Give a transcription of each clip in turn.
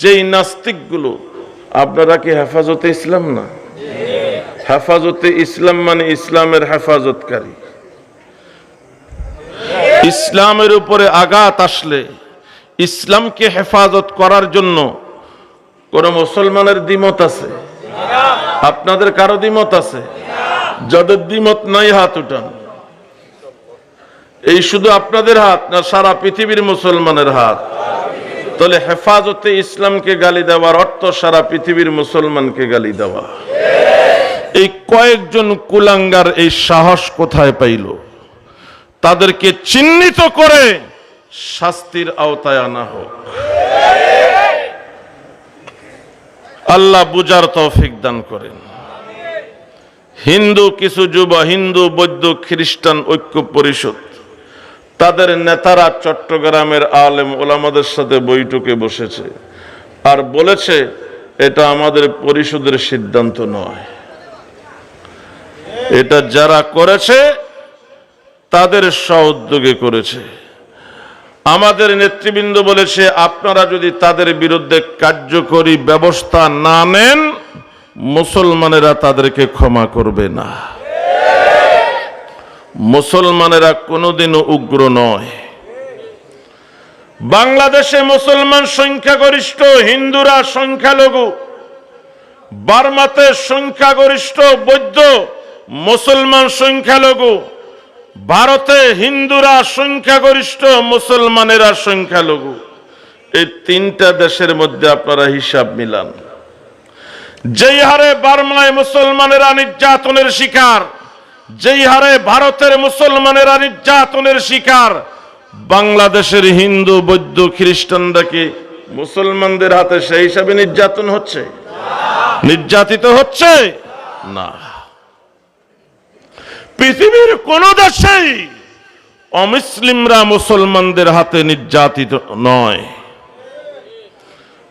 যেই নাস্তিকগুলো, আপনারা কি হেফাজতে ইসলাম না? হেফাজতে ইসলাম মানে ইসলামের হেফাজতকারী। ইসলামের উপরে আঘাত আসলে ইসলামকে হেফাজত করার জন্য কোন মুসলমানের দ্বিমত আছে? আপনাদের কারও দ্বিমত আছে? যাদের দ্বিমত নাই, হাত উঠান। এই শুধু আপনাদের হাত না, সারা পৃথিবীর মুসলমানের হাত। তাহলে হেফাজতে ইসলামকে গালি দেওয়ার অর্থ সারা পৃথিবীর মুসলমানকে গালি দেওয়া। এই কয়েকজন কুলাঙ্গার এই সাহস কোথায় পাইল? তাদেরকে চিহ্নিত করে শাস্তির আওতায় আনা হোক। আল্লাহ বুজার তৌফিক দান করেন। হিন্দু, কিছু যুব, হিন্দু, বৌদ্ধ, খ্রিস্টান ঐক্য পরিষদ তাদের নেতারা চট্টগ্রামের আলেম ওলামাদের সাথে বৈঠকে বসেছে আর বলেছে, এটা আমাদের পরিষদের সিদ্ধান্ত নয়। এটা যারা করেছে, তাদের সউদ্যোগে করেছে। আমাদের নেতৃবৃন্দ বলেছে, আপনারা যদি তাদের বিরুদ্ধে কার্যকরী ব্যবস্থা না নেন, মুসলমানেরা তাদেরকে ক্ষমা করবে না। মুসলমানেরা কোনোদিনও উগ্র নয়। বাংলাদেশে মুসলমান সংখ্যাগরিষ্ঠ, হিন্দুরা সংখ্যালঘু, বার্মাতে সংখ্যাগরিষ্ঠ, বৌদ্ধ, মুসলমান সংখ্যালঘু, ভারতে হিন্দুরা সংখ্যাগরিষ্ঠ, মুসলমানেরা সংখ্যালঘু। এই তিনটা দেশের মধ্যে আপনারা হিসাব মিলান। যেই হারে বার্মায় মুসলমানেরা নির্যাতনের শিকার যেই হারে ভারতের মুসলমানেরা নির্যাতনের শিকার, বাংলাদেশের হিন্দু, বৌদ্ধ খ্রিস্টানরা কি মুসলমানদের হাতে সেই হিসাবে নির্যাতন হচ্ছে। নির্যাতিত হচ্ছে? না। পৃথিবীর কোন দেশেই অমুসলিমরা মুসলমানদের হাতে নির্যাতিত নয়।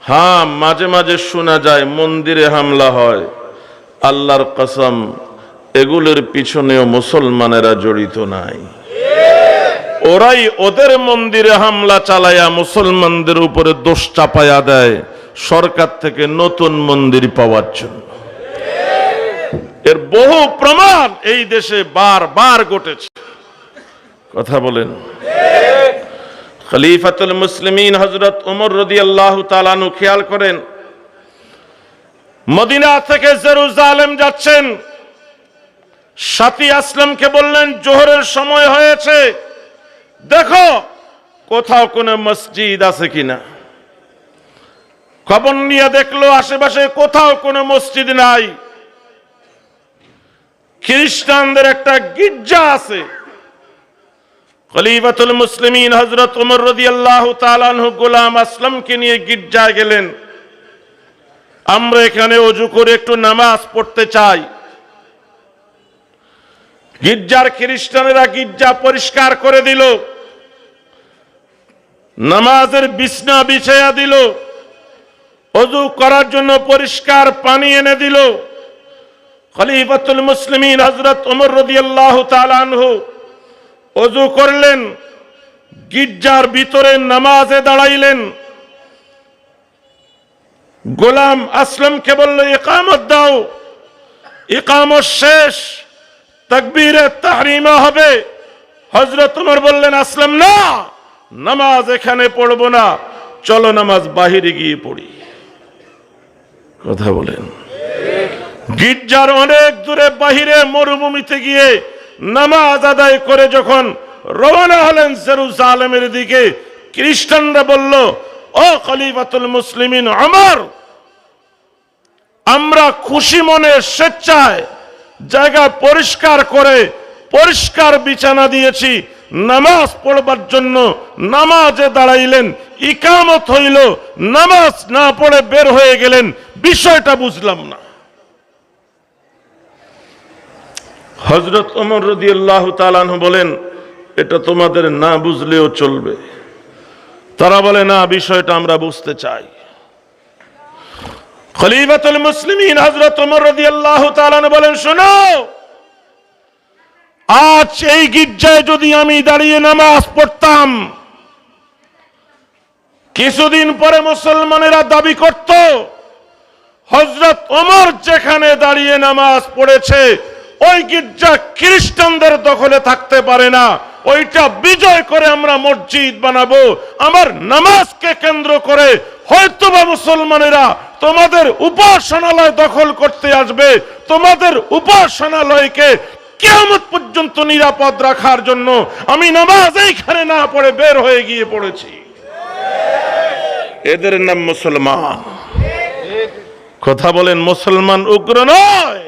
হ্যাঁ মাঝে মাঝে শোনা যায়, মন্দিরে হামলা হয়, আল্লাহর কসম এগুলোর পিছনেও মুসলমানেরা জড়িত নাই। ওরাই ওদের মন্দিরে হামলা চালায়া মুসলমানদের উপরে দোষ চাপায়া দেয়, সরকার থেকে নতুন মন্দির পাওয়ার জন্য। এর বহু প্রমাণ এই দেশে বারবার ঘটেছে। কথা বলেন। খলিফাতুল মুসলিমিন হজরত উমর রদি আল্লাহ তালানু খেয়াল করেন, মদিনা থেকে জেরুজালেম যাচ্ছেন সাথী আসলামকে বললেন, জোহরের সময় হয়েছে। দেখো কোথাও কোনো মসজিদ আছে কিনা। খবর নিয়ে দেখল আশেপাশে কোথাও কোনো মসজিদ নাই। খ্রিস্টানদের একটা গির্জা আছে। খলিফাতুল মুসলিমিন হজরত উমর তাআলা আনহু গোলাম আসলামকে নিয়ে গির্জায় গেলেন। আমরা এখানে অজু করে একটু নামাজ পড়তে চাই। গির্জার খ্রিস্টানেরা গির্জা পরিষ্কার করে দিল। নামাজের বিছনা বিছাইয়া দিল। অজু করার জন্য পরিষ্কার পানি এনে দিল। খলিফাতুল মুসলিমিন হজরত উমর রাদিয়াল্লাহু তাআলা আনহু অজু করলেন, গির্জার ভিতরে নামাজে দাঁড়াইলেন। গোলাম আসলামকে বলল, ইকামত দাও, ইকামত শেষ। তকবীরে তাহরিমা হবে। হজরত উমর বললেন, আসলাম না, নামাজ এখানে পড়ব না, চলো নামাজ বাহিরে গিয়ে পড়ি। কথা বলেন। গির্জার অনেক দূরে বাহিরে মরুভূমিতে গিয়ে নামাজ আদায় করে যখন রওনা হলেন জেরুজালেমের দিকে, খ্রিস্টানরা বলল, ও খলিফাতুল মুসলিমিন আমার আমরা খুশি মনে স্বেচ্ছায় জায়গা পরিষ্কার করে, পরিষ্কার বিছানা দিয়েছি। নামাজ পড়বার জন্য নামাজে দাঁড়াইলেন, ইকামত হইল, নামাজ না পড়ে বের হয়ে গেলেন, বিষয়টা বুঝলাম না। হজরত ওমর রদি আল্লাহ বলেন, এটা তোমাদের না বুঝলেও চলবে। তারা বলে, না, বিষয়টা আমরা বুঝতে চাই। খলিফাতুল মুসলিমিন হজরত বলেন, শোনো, আজ এই গির্জায় যদি আমি দাঁড়িয়ে নামাজ পড়তাম, কিছুদিন পরে মুসলমানেরা দাবি করত হজরত ওমর যেখানে দাঁড়িয়ে নামাজ পড়েছে, ওই গির্জা খ্রিস্টানদের দখলে থাকতে পারে না। ওইটা বিজয় করে আমরা মসজিদ বানাবো। আমার নামাজকে কেন্দ্র করে হয়তোবা মুসলমানেরা তোমাদের উপাসনালয় দখল করতে আসবে। তোমাদের উপাসনালয়কে কেমন পর্যন্ত নিরাপদ রাখার জন্য আমি নামাজ এইখানে না পড়ে বের হয়ে গিয়ে পড়েছি। এদের নাম মুসলমান। কথা বলেন, মুসলমান উগ্র নয়।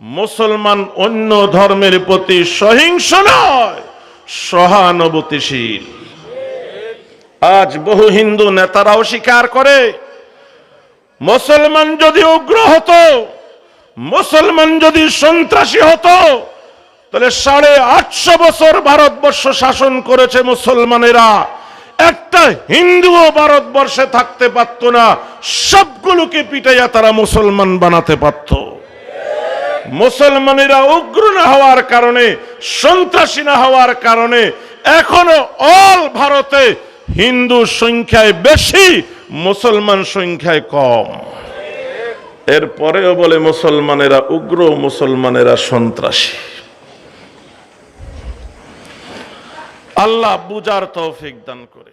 মুসলমান অন্য ধর্মের প্রতি সহিংস নয়, সহানুভূতিশীল। আজ বহু হিন্দু নেতারাও স্বীকার করে মুসলমান যদি উগ্র হতো, মুসলমান যদি সন্ত্রাসী হতো, তাহলে সাড়ে আটশো বছর ভারতবর্ষ শাসন করেছে মুসলমানেরা। একটা হিন্দুও ভারতবর্ষে থাকতে পারত না, সবগুলোকে পিটাইয়া তারা মুসলমান বানাতে পারত। মুসলমানেরা উগ্র না হওয়ার কারণে, সন্ত্রাসী না হওয়ার কারণে, এখনও অল ভারতে হিন্দু সংখ্যায় বেশি মুসলমান সংখ্যায় কম। এরপরেও বলে মুসলমানেরা উগ্র মুসলমানেরা সন্ত্রাসী। আল্লাহ বুজার তৌফিক দান করে